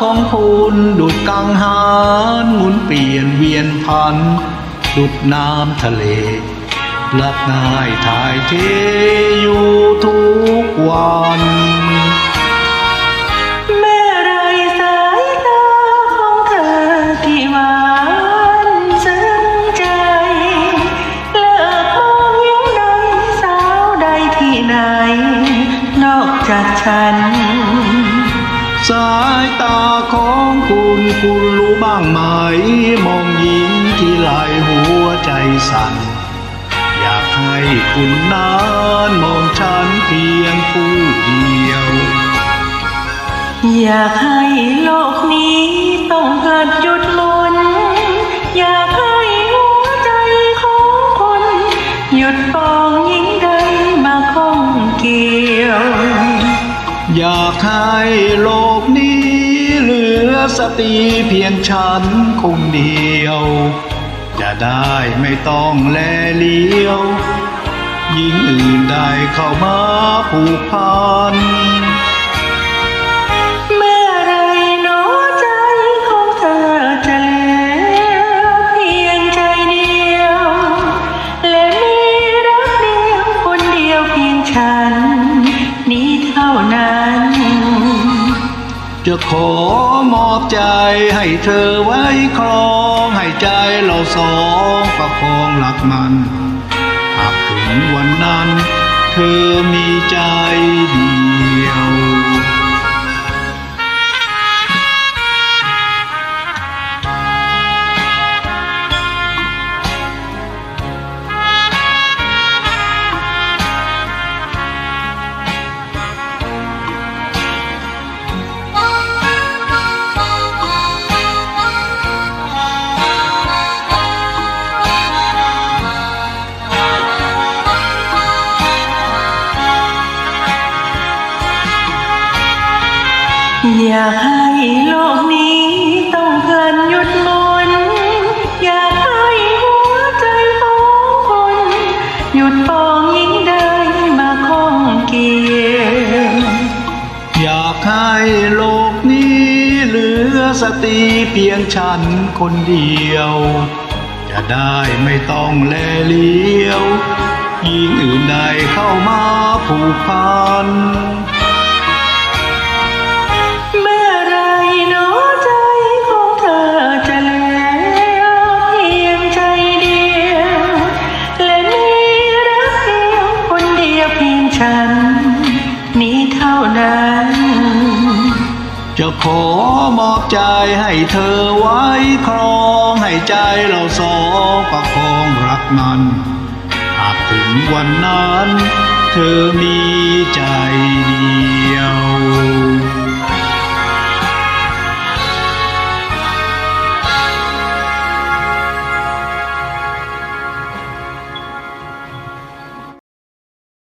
ของคุณดุดกังหานหมุนเปลี่ยนเวียนพัน ดุดน้ำทะเลลับง่ายถ่ายเทอยู่ทุกวันแม่ไรสายตาของเธอที่หวานซึ้งใจเลิกมองหญิงใดสาวใดที่ไหนนอกจากฉัน สายตาของคุณคุณรู้บ้างไหม มองหญิงที่ไหลหัวใจสั่น อยากให้คุณนั้นมองฉันเพียงผู้เดียว อยากให้โลกนี้ต้องเกิดหยุด อยากให้โลกนี้เหลือสตรีเพียงฉันคงเดียว จะได้ไม่ต้องแลเลี้ยว ยิ่งอื่นได้เข้ามาผูกพันเมื่อใดหนอใจของเธอจะเพียงใจเดียวและมีรักเดียวคนเดียวเพียงฉันนี้เท่านั้น จะขอมอบใจให้เธอไว้ครองให้ใจเราสองประคองหลักมัน หากถึงวันนั้น เธอมีใจดี อยากให้โลกนี้ต้องพลันหยุดมนอยากให้หัวใจของคน หยุดปองยิ่งได้มาข้องเกี่ยวอยากให้โลกนี้เหลือสตรีเพียงฉันคนเดียว จะได้ไม่ต้องแลเลี้ยว ยิ่งอื่นใดเข้ามาผูกพัน นั้น จะขอมอบใจให้เธอไว้ครองให้ใจเราสองประคองรักมันหากถึงวันนั้น เธอมีใจดี